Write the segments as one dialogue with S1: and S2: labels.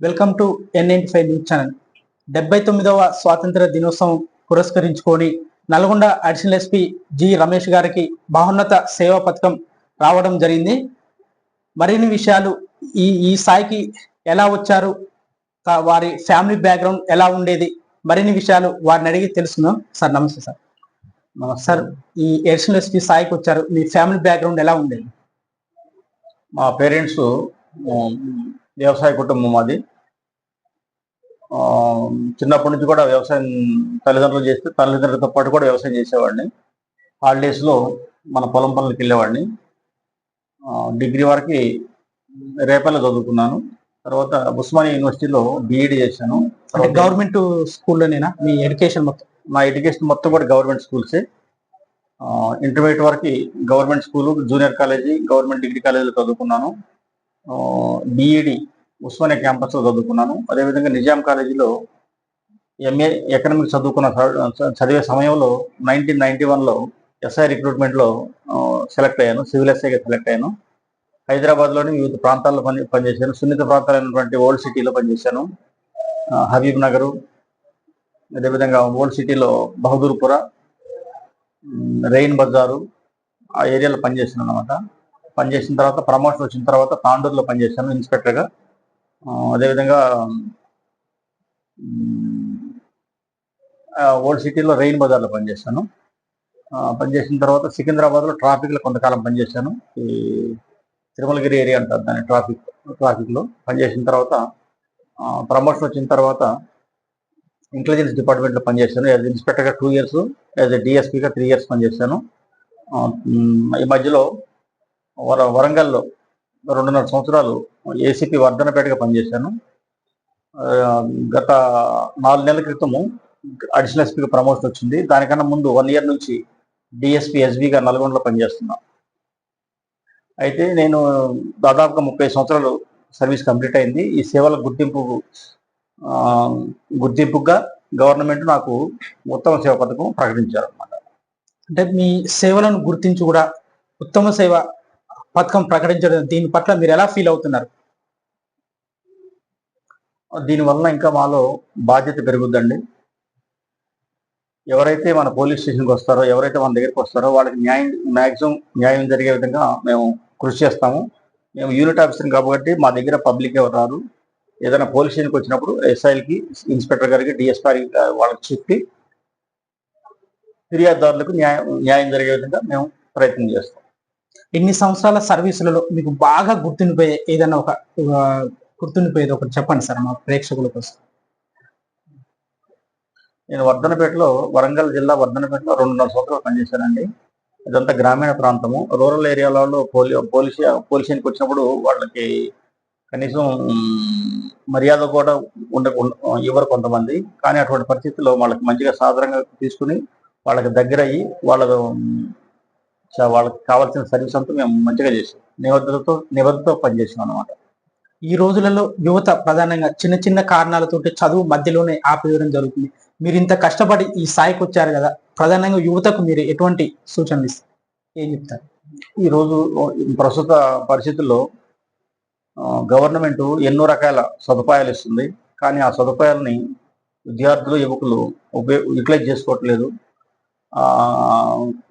S1: Welcome to N ninety five news channel. డెబ్బై తొమ్మిదవ స్వాతంత్ర దినోత్సవం పురస్కరించుకొని Nalgonda additional SP G Ramesh గారికి బహున్నత సేవా పథకం రావడం జరిగింది. మరిన్ని విషయాలు ఈ ఈ స్థాయికి ఎలా వచ్చారు? వారి ఫ్యామిలీ బ్యాక్గ్రౌండ్ ఎలా ఉండేది? మరిన్ని విషయాలు వారిని అడిగి తెలుసుకుందాం. సార్ నమస్తే సార్. సార్. ఈ అడిషనల్ ఎస్పీ స్థాయికి వచ్చారు. మీ ఫ్యామిలీ బ్యాక్గ్రౌండ్ ఎలా ఉండేది?
S2: మా పేరెంట్స్ వ్యవసాయ కుటుంబం ఆ, చిన్నప్పటి నుంచి కూడా వ్యవసాయం తల్లిదండ్రులు చేస్తే తల్లిదండ్రులతో పాటు కూడా వ్యవసాయం చేసేవాడిని. హాలిడేస్లో మన పొలం పనులకు వెళ్ళేవాడిని. డిగ్రీ వరకు రేపల్లో చదువుకున్నాను. తర్వాత ఉస్మానియా యూనివర్సిటీలో బీఈడి చేశాను.
S1: గవర్నమెంట్ స్కూల్లోనేనా? మీ ఎడ్యుకేషన్ మొత్తం?
S2: నా ఎడ్యుకేషన్ మొత్తం కూడా గవర్నమెంట్ స్కూల్సే. ఇంటర్మీడియట్ వరకు government school junior college government degree కాలేజీలో చదువుకున్నాను. డిఈడి ఉస్మానియా క్యాంపస్లో చదువుకున్నాను. అదేవిధంగా నిజాం కాలేజీలో ఎంఏ ఎకనామిక్స్ చదువుకున్న చదివే సమయంలో నైన్టీన్ నైన్టీ వన్లో ఎస్ఐ రిక్రూట్మెంట్లో సెలెక్ట్ అయ్యాను. సివిల్ ఎస్ఐగా సెలెక్ట్ అయ్యాను. హైదరాబాద్లోని వివిధ ప్రాంతాల్లో పని పనిచేశాను. సున్నిత ప్రాంతాలైనటువంటి ఓల్డ్ సిటీలో పనిచేశాను. హబీబ్ నగరు అదేవిధంగా ఓల్డ్ సిటీలో బహదూర్పుర రెయిన్ బజారు ఆ ఏరియాలో పనిచేసాను అనమాట పనిచేసిన తర్వాత ప్రమోషన్ వచ్చిన తర్వాత తాండూరులో పనిచేశాను ఇన్స్పెక్టర్గా అదేవిధంగా ఓల్డ్ సిటీలో రెయిన్ బజార్లో పనిచేశాను. పనిచేసిన తర్వాత సికింద్రాబాద్లో ట్రాఫిక్లో కొంతకాలం పనిచేశాను. ఈ తిరుమలగిరి ఏరియా అంటారు దాన్ని ట్రాఫిక్ ట్రాఫిక్లో పనిచేసిన తర్వాత ప్రమోషన్ వచ్చిన తర్వాత ఇంటెలిజెన్స్ డిపార్ట్మెంట్లో పనిచేశాను. యాజ్ ఇన్స్పెక్టర్గా టూ ఇయర్స్ యాజ్ ఎ డిఎస్పీగా త్రీ ఇయర్స్ పనిచేశాను. ఈ మధ్యలో వర వరంగల్లో రెండున్నర సంవత్సరాలు ఏసీపీ వర్ధనపేటగా పనిచేశాను. గత నాలుగు నెలల క్రితము అడిషనల్ ఎస్పీగా ప్రమోషన్ వచ్చింది. దానికన్నా ముందు వన్ ఇయర్ నుంచి డిఎస్పీ ఎస్బీగా నల్గొండలో పనిచేస్తున్నా. అయితే నేను దాదాపుగా ముప్పై సంవత్సరాలు సర్వీస్ కంప్లీట్ అయింది. ఈ సేవల గుర్తింపు గుర్తింపుగా గవర్నమెంట్ నాకు ఉత్తమ సేవ పథకం ప్రకటించారు అనమాట
S1: అంటే మీ సేవలను గుర్తించి కూడా ఉత్తమ సేవ పథకం ప్రకటించడం దీని పట్ల మీరు ఎలా ఫీల్ అవుతున్నారు?
S2: దీనివల్ల ఇంకా మాలో బాధ్యత పెరుగుద్దండి. ఎవరైతే మన పోలీస్ స్టేషన్కి వస్తారో ఎవరైతే మన దగ్గరికి వస్తారో వాళ్ళకి న్యాయం మ్యాక్సిమం న్యాయం జరిగే విధంగా మేము కృషి చేస్తాము. మేము యూనిట్ ఆఫీసర్ కాబట్టి మా దగ్గర పబ్లిక్ ఎవరు రారు. ఏదైనా పోలీస్ స్టేషన్కి వచ్చినప్పుడు ఎస్ఐలకి ఇన్స్పెక్టర్ గారికి డిఎస్పీ వాళ్ళకి చెప్పి ఫిర్యాదుదారులకు న్యాయం న్యాయం జరిగే విధంగా మేము ప్రయత్నం చేస్తాం.
S1: ఇన్ని సంవత్సరాల సర్వీసులలో మీకు బాగా గుర్తుండిపోయే ఏదైనా ఒక గుర్తుండిపోయేది ఒకటి చెప్పండి సార్ మా ప్రేక్షకుల కోసం.
S2: నేను వర్ధనపేటలో వరంగల్ జిల్లా వర్ధనపేటలో రెండున్నర సంవత్సరాలు పనిచేశానండి. ఇదంతా గ్రామీణ ప్రాంతము. రూరల్ ఏరియాలలో పోలియో పోలీస్ పోలీసునికి వచ్చినప్పుడు వాళ్ళకి కనీసం మర్యాద కూడా ఉండ ఇవ్వరు కొంతమంది. కానీ అటువంటి పరిస్థితుల్లో వాళ్ళకి మంచిగా సాధారణంగా తీసుకుని వాళ్ళకి దగ్గర అయ్యి వాళ్ళ వాళ్ళకి కావాల్సిన సర్వీస్ అంతా మేము మంచిగా చేసాం. నిబద్ధతతో నిబద్ధతో పనిచేసాం అనమాట
S1: ఈ రోజులలో యువత ప్రధానంగా చిన్న చిన్న కారణాలతోటి చదువు మధ్యలోనే ఆపేయడం జరుగుతుంది. మీరు ఇంత కష్టపడి ఈ స్థాయికి వచ్చారు కదా ప్రధానంగా యువతకు మీరు ఎటువంటి సూచనలు ఇస్తారు? ఏం చెప్తారు?
S2: ఈ రోజు ప్రస్తుత పరిస్థితుల్లో గవర్నమెంట్ ఎన్నో రకాల సదుపాయాలు ఇస్తుంది. కానీ ఆ సదుపాయాలని విద్యార్థులు యువకులు ఉపయోగ యూటిలైజ్ చేసుకోవట్లేదు.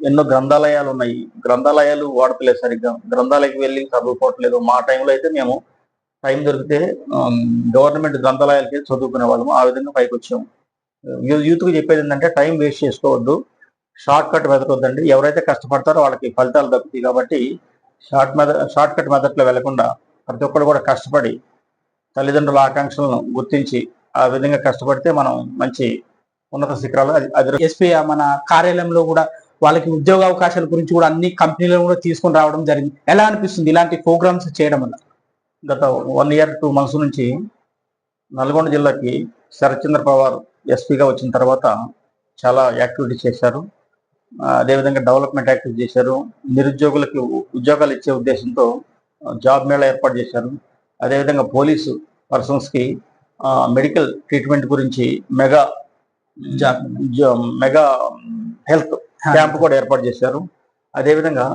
S2: ఎన్నో గ్రంథాలయాలు ఉన్నాయి. గ్రంథాలయాలు వాడతలేదు సరిగ్గా. గ్రంథాలయకి వెళ్ళి చదువుకోవట్లేదు. మా టైంలో అయితే మేము టైం దొరికితే గవర్నమెంట్ గ్రంథాలయాలకి వెళ్ళి చదువుకునే వాళ్ళము. ఆ విధంగా పైకి వచ్చాము. యూత్కి చెప్పేది ఏంటంటే టైం వేస్ట్ చేసుకోవద్దు. షార్ట్ కట్ వెతకొద్దండి ఎవరైతే కష్టపడతారో వాళ్ళకి ఫలితాలు దక్కుతాయి కాబట్టి షార్ట్ మెథ షార్ట్ కట్ మెథడ్లో వెళ్ళకుండా ప్రతి ఒక్కరు కూడా కష్టపడి తల్లిదండ్రుల ఆకాంక్షలను గుర్తించి ఆ విధంగా కష్టపడితే మనం మంచి ఉన్నత శిఖరాలు అది
S1: ఎస్పీ మన కార్యాలయంలో కూడా వాళ్ళకి ఉద్యోగ అవకాశాల గురించి కూడా అన్ని కంపెనీలను కూడా తీసుకొని రావడం జరిగింది. ఎలా అనిపిస్తుంది ఇలాంటి ప్రోగ్రామ్స్ చేయడం వల్ల?
S2: గత వన్ ఇయర్ టూ మంత్స్ నుంచి నల్గొండ జిల్లాకి శరత్చంద్ర పవార్ ఎస్పీగా వచ్చిన తర్వాత చాలా యాక్టివిటీస్ చేశారు. అదేవిధంగా డెవలప్మెంట్ యాక్టివిటీ చేశారు. నిరుద్యోగులకి ఉద్యోగాలు ఇచ్చే ఉద్దేశంతో జాబ్ మేళా ఏర్పాటు చేశారు. అదేవిధంగా పోలీసు పర్సన్స్కి మెడికల్ ట్రీట్మెంట్ గురించి మెగా మెగా హెల్త్ క్యాంప్ కూడా ఏర్పాటు చేశారు. అదేవిధంగా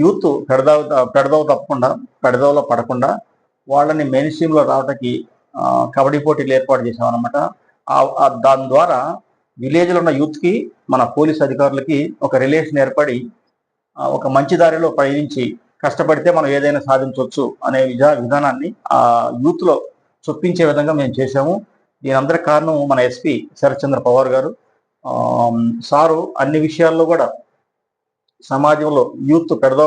S2: యూత్ పెడదావ పెడదవ తప్పకుండా పెడదవలో పడకుండా వాళ్ళని మెయిన్ స్ట్రీమ్లో రావడానికి కబడ్డీ పోటీలు ఏర్పాటు చేసాం అనమాట దాని ద్వారా విలేజ్లో ఉన్న యూత్కి మన పోలీస్ అధికారులకి ఒక రిలేషన్ ఏర్పడి ఒక మంచి దారిలో పయనించి కష్టపడితే మనం ఏదైనా సాధించవచ్చు అనే విధా విధానాన్ని ఆ యూత్లో చొప్పించే విధంగా మేము చేశాము. దీని అందరి కారణం మన ఎస్పీ శరత్చంద్ర పవార్ గారు. సారు అన్ని విషయాల్లో కూడా సమాజంలో యూత్ పెడదో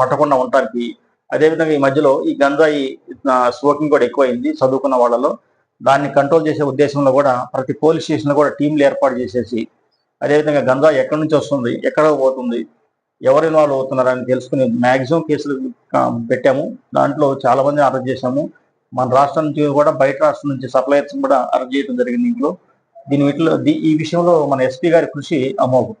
S2: పట్టకుండా ఉండటానికి అదేవిధంగా ఈ మధ్యలో ఈ గంజాయి స్మోకింగ్ కూడా ఎక్కువైంది చదువుకున్న వాళ్ళలో. దాన్ని కంట్రోల్ చేసే ఉద్దేశంలో కూడా ప్రతి పోలీస్ స్టేషన్లో కూడా టీంలు ఏర్పాటు చేసేసి అదేవిధంగా గంజా ఎక్కడి నుంచి వస్తుంది ఎక్కడ పోతుంది ఎవరు ఇన్వాల్వ్ అవుతున్నారని తెలుసుకుని మ్యాక్సిమం కేసులు పెట్టాము. దాంట్లో చాలామందిని అరెస్ట్ చేశాము. మన రాష్ట్రం నుంచి కూడా బయట రాష్ట్రం నుంచి సప్లయర్స్ కూడా అరెస్ట్ చేయడం జరిగింది ఇంట్లో దీని వీటిలో ఈ విషయంలో మన ఎస్పీ గారి కృషి అమోఘం.